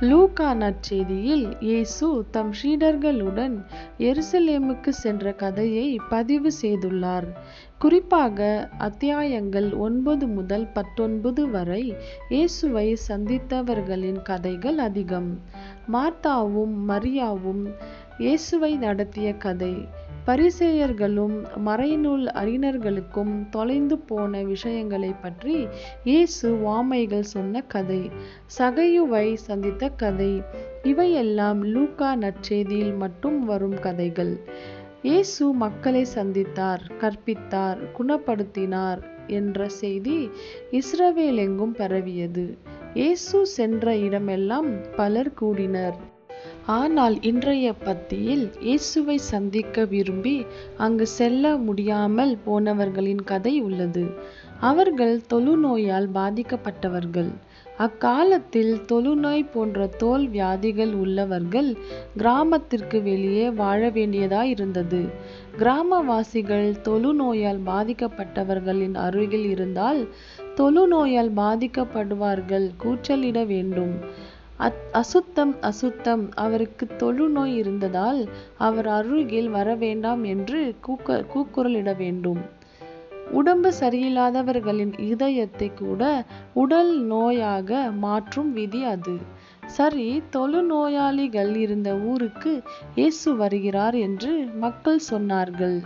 Luca நற்செய்தியில் இயேசு தம் ஷீடர்களுடன் எருசலேமுக்கு சென்ற கதையை பதிவு செய்துள்ளார். குறிப்பாக அத்தியாயங்கள் ஒன்பது முதல் பத்தொன்பது வரை இயேசுவை சந்தித்தவர்களின் கதைகள் அதிகம். மார்த்தாவும் மரியாவும் இயேசுவை நடத்திய கதை. பரிசேயர்களும் மறைநூல் அறிஞர்களுக்கும் தொலைந்து போன விஷயங்களை பற்றி இயேசு வாமைகள் சொன்ன கதை சகையுவை சந்தித்த கதை இவையெல்லாம் லூக்கா நற்செய்தியில் மட்டும் வரும் கதைகள். இயேசு மக்களை சந்தித்தார் கற்பித்தார் குணப்படுத்தினார் என்ற செய்தி இஸ்ரவேலெங்கும் பரவியது. இயேசு சென்ற இடமெல்லாம் பலர் கூடினர். ஆனால் இன்றைய பத்தியில் இயேசுவை சந்திக்க விரும்பி அங்கு செல்ல முடியாமல் போனவர்களின் கதை உள்ளது. அவர்கள் தொழுநோயால் பாதிக்கப்பட்டவர்கள். அக்காலத்தில் தொழுநோய் போன்ற தோல் வியாதிகள் உள்ளவர்கள் கிராமத்திற்கு வெளியே வாழ வேண்டியதாய் இருந்தது. கிராமவாசிகள் தொழுநோயால் பாதிக்கப்பட்டவர்களின் அருகில் இருந்தால் தொழுநோயால் பாதிக்கப்படுவார்கள் கூச்சலிட வேண்டும். அசுத்தம் அசுத்தம். அவருக்கு தொழுநோய் இருந்ததால் அவர் அருகில் வர வேண்டாம் என்று கூக்க கூக்குரலிட வேண்டும். உடம்பு சரியில்லாதவர்களின் இதயத்தை கூட உடல் நோயாக மாற்றும் விதி அது. சரி தொழுநோயாளிகள் இருந்த ஊருக்கு இயேசு வருகிறார் என்று மக்கள் சொன்னார்கள்.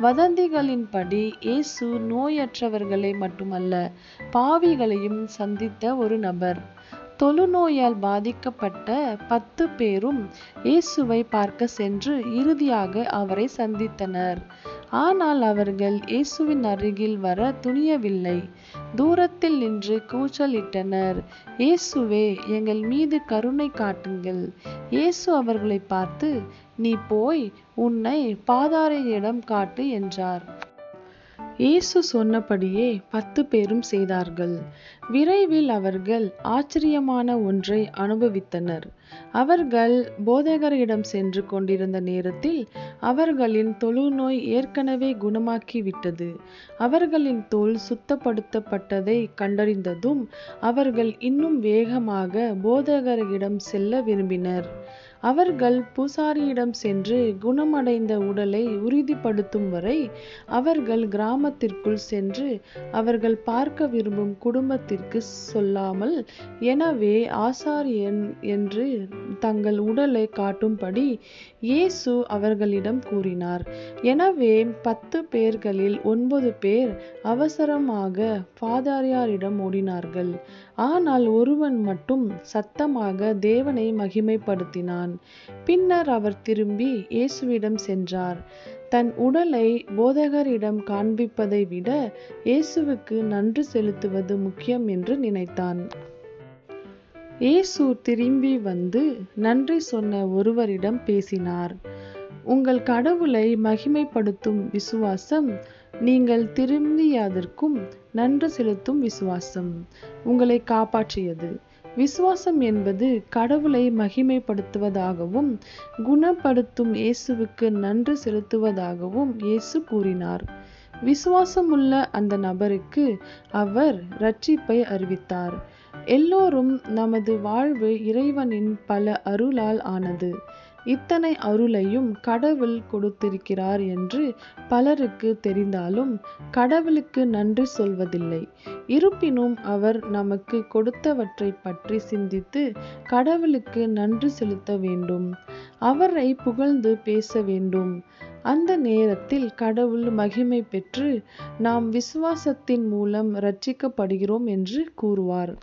வதந்திகளின்படி இயேசு நோயற்றவர்களை மட்டுமல்ல பாவிகளையும் சந்தித்த ஒரு நபர். தொழுநோயால் பாதிக்கப்பட்ட பத்து பேரும் இயேசுவை பார்க்க சென்று இறுதியாக அவரை சந்தித்தனர். ஆனால் அவர்கள் இயேசுவின் அருகில் வர துணியவில்லை. தூரத்தில் நின்று கூச்சலிட்டனர். இயேசுவே எங்கள் மீது கருணை காட்டுங்கள். இயேசு அவர்களை பார்த்து நீ போய் உன்னை பாதாரையிடம் காட்டு என்றார். இயேசு சொன்னபடியே பத்து பேரும் செய்தார்கள். விரைவில் அவர்கள் ஆச்சரியமான ஒன்றை அனுபவித்தனர். அவர்கள் போதகரிடம் சென்று கொண்டிருந்த நேரத்தில் அவர்களின் தொழுநோய் ஏற்கனவே குணமாக்கிவிட்டது. அவர்களின் தோல் சுத்தப்படுத்தப்பட்டதை கண்டறிந்ததும் அவர்கள் இன்னும் வேகமாக போதகரிடம் செல்ல விரும்பினர். அவர்கள் பூசாரியிடம் சென்று குணமடைந்த உடலை உறுதிப்படுத்தும் வரை அவர்கள் கிராமத்திற்குள் சென்று அவர்கள் பார்க்க விரும்பும் குடும்பத்திற்கு சொல்லாமல் எனவே ஆசாரியன் என்று தங்கள் உடலை காட்டும்படி இயேசு அவர்களிடம் கூறினார். எனவே பத்து பேர்களில் ஒன்பது பேர் அவசரமாக பாதாரியாரிடம் ஓடினார்கள். ஆனால் ஒருவன் மட்டும் சத்தமாக தேவனை மகிமைப்படுத்தினான். பின்னர் அவர் திரும்பி இயேசுவிடம் சென்றார். தன் உடலை போதகரிடம் காண்பிப்பதை விட இயேசுவுக்கு நன்றி செலுத்துவது முக்கியம் என்று நினைத்தான். இயேசு திரும்பி வந்து நன்றி சொன்ன ஒருவரிடம் பேசினார். உங்கள் கடவுளை மகிமைப்படுத்தும் விசுவாசம் நீங்கள் திரும்பியதற்கும் நன்றி செலுத்தும் விசுவாசம் உங்களை காப்பாற்றியது. விசுவாசம் என்பது கடவுளை மகிமைப்படுத்துவதாகவும் குணப்படுத்தும் இயேசுவுக்கு நன்றி செலுத்துவதாகவும் இயேசு கூறினார். விசுவாசமுள்ள அந்த நபருக்கு அவர் ரட்சிப்பை அறிவித்தார். எல்லோரும் நமது வாழ்வு இறைவனின் பல அருளால் ஆனது. இத்தனை அருளையும் கடவுள் கொடுத்திருக்கிறார் என்று பலருக்கு தெரிந்தாலும் கடவுளுக்கு நன்றி சொல்வதில்லை. இருப்பினும் அவர் நமக்கு கொடுத்தவற்றை பற்றி சிந்தித்து கடவுளுக்கு நன்றி செலுத்த வேண்டும். அவரை புகழ்ந்து பேச வேண்டும். அந்த நேரத்தில் கடவுள் மகிமை பெற்று நாம் விசுவாசத்தின் மூலம் ரட்சிக்கப்படுகிறோம் என்று கூறுவார்.